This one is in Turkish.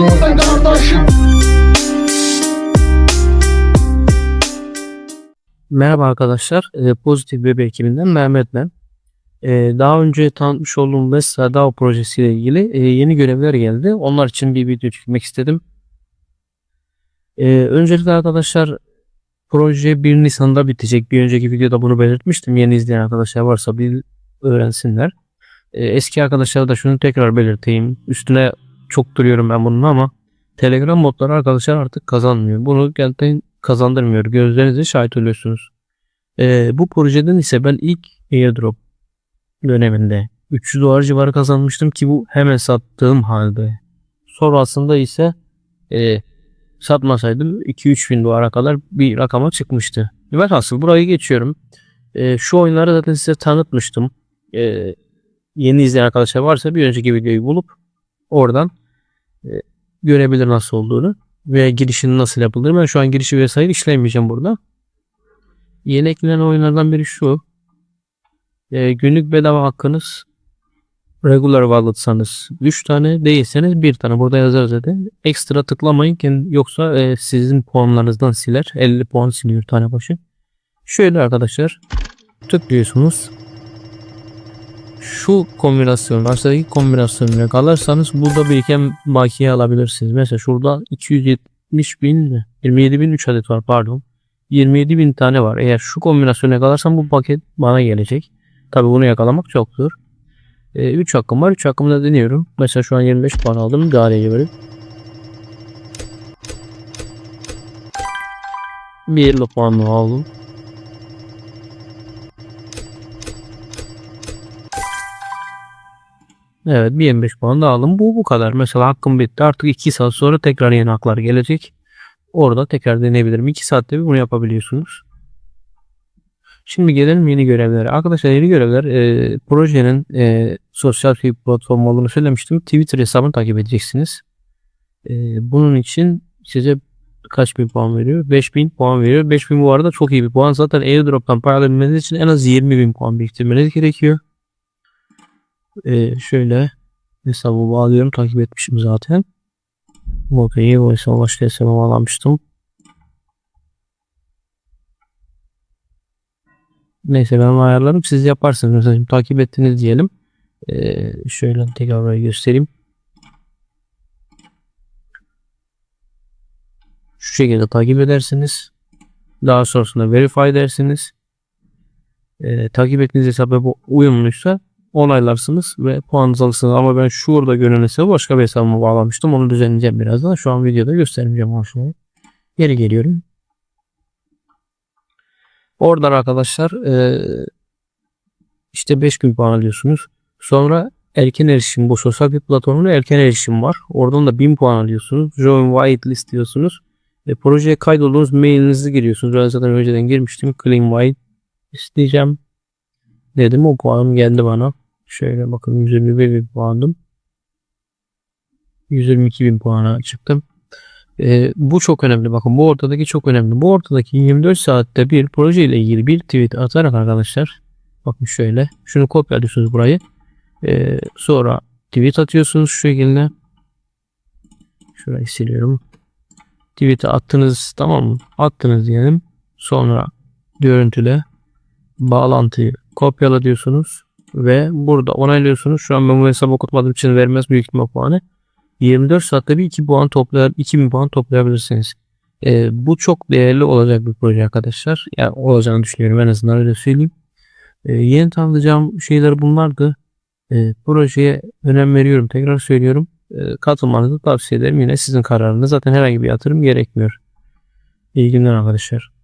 be kardeşim Merhaba arkadaşlar, e, Pozitif Bebe ekibinden Mehmet ben. E, daha önce tanıtmış olduğum Vestra DAO projesiyle ilgili e, yeni görevler geldi. Onlar için bir video çekmek istedim. E, öncelikle arkadaşlar proje 1 Nisan'da bitecek. Bir önceki videoda bunu belirtmiştim. Yeni izleyen arkadaşlar varsa bir öğrensinler. E, eski arkadaşlara da şunu tekrar belirteyim. Üstüne çok duruyorum ben bunun ama Telegram modları arkadaşlar artık kazanmıyor. Bunu gerçekten kazandırmıyor. Gözlerinize şahit oluyorsunuz. Ee, bu projeden ise ben ilk airdrop döneminde 300 dolar civarı kazanmıştım ki bu hemen sattığım halde. Sonrasında ise e, satmasaydım 2-3 bin dolara kadar bir rakama çıkmıştı. Velhasıl burayı geçiyorum. E, şu oyunları zaten size tanıtmıştım. E, yeni izleyen arkadaşlar varsa bir önceki videoyu bulup oradan görebilir nasıl olduğunu ve girişinin nasıl yapıldığını. Ben şu an girişi vesaire işlemeyeceğim burada. Yeni eklenen oyunlardan biri şu. E, günlük bedava hakkınız regular wallet'sanız 3 tane değilseniz 1 tane burada yazar zaten. Ekstra tıklamayın ki yoksa e, sizin puanlarınızdan siler. 50 puan siliyor tane başı. Şöyle arkadaşlar tıklıyorsunuz. Şu kombinasyon, aşağıdaki kombinasyonla kalırsanız burada biriken bakiye alabilirsiniz. Mesela şurada 270 bin mi? 27 bin 3 adet var pardon. 27 bin tane var. Eğer şu kombinasyona yakalarsam bu paket bana gelecek. Tabi bunu yakalamak çok zor. 3 hakkım var. 3 hakkımı da deniyorum. Mesela şu an 25 puan aldım. Daireye böyle. Bir 50 puanlı aldım. Evet bir 25 puan da aldım. Bu bu kadar. Mesela hakkım bitti. Artık 2 saat sonra tekrar yeni haklar gelecek. Orada tekrar deneyebilirim. 2 saatte bir bunu yapabiliyorsunuz. Şimdi gelelim yeni görevlere. Arkadaşlar yeni görevler e, projenin e, sosyal bir platform olduğunu söylemiştim. Twitter hesabını takip edeceksiniz. E, bunun için size kaç bin puan veriyor? 5000 puan veriyor. 5000 bu arada çok iyi bir puan. Zaten airdrop'tan para alabilmeniz için en az 20 bin puan biriktirmeniz gerekiyor. Ee, şöyle hesabı bağlıyorum. Takip etmişim zaten. Mobile'yi bu hesabı başka hesaba bağlamıştım. Neyse ben ayarlarım. Siz yaparsınız. Mesela şimdi takip ettiniz diyelim. Ee, şöyle tekrar göstereyim. Şu şekilde takip edersiniz. Daha sonrasında verify edersiniz. Ee, takip ettiğiniz hesaba uyumluysa onaylarsınız ve puanınızı alırsınız. Ama ben şurada görünen hesabı başka bir hesabıma bağlamıştım. Onu düzenleyeceğim birazdan. Şu an videoda göstermeyeceğim aslında. Geri geliyorum. Oradan arkadaşlar e, işte 5 gün puan alıyorsunuz. Sonra erken erişim bu sosyal bir platformuna erken erişim var. Oradan da 1000 puan alıyorsunuz. Join whitelist diyorsunuz. E, projeye kaydolduğunuz mailinizi giriyorsunuz. Ben zaten önceden girmiştim. Clean white isteyeceğim. Dedim o puanım geldi bana. Şöyle bakın 121 bin puandım. 122 bin puana çıktım. Ee, bu çok önemli. Bakın bu ortadaki çok önemli. Bu ortadaki 24 saatte bir proje ile ilgili bir tweet atarak arkadaşlar bakın şöyle şunu kopyalıyorsunuz burayı. Ee, sonra tweet atıyorsunuz şu şekilde. Şurayı siliyorum. Tweet'i attınız tamam mı? Attınız diyelim. Sonra görüntüle bağlantıyı kopyala diyorsunuz ve burada onaylıyorsunuz. Şu an ben bu hesabı okutmadığım için vermez büyük ihtimal puanı. 24 saatte bir 2 puan toplayar 2000 puan toplayabilirsiniz. Ee, bu çok değerli olacak bir proje arkadaşlar. Yani olacağını düşünüyorum en azından öyle söyleyeyim. Ee, yeni tanıtacağım şeyler bunlardı. Ee, projeye önem veriyorum. Tekrar söylüyorum. Ee, katılmanızı tavsiye ederim. Yine sizin kararınız. Zaten herhangi bir yatırım gerekmiyor. İyi günler arkadaşlar.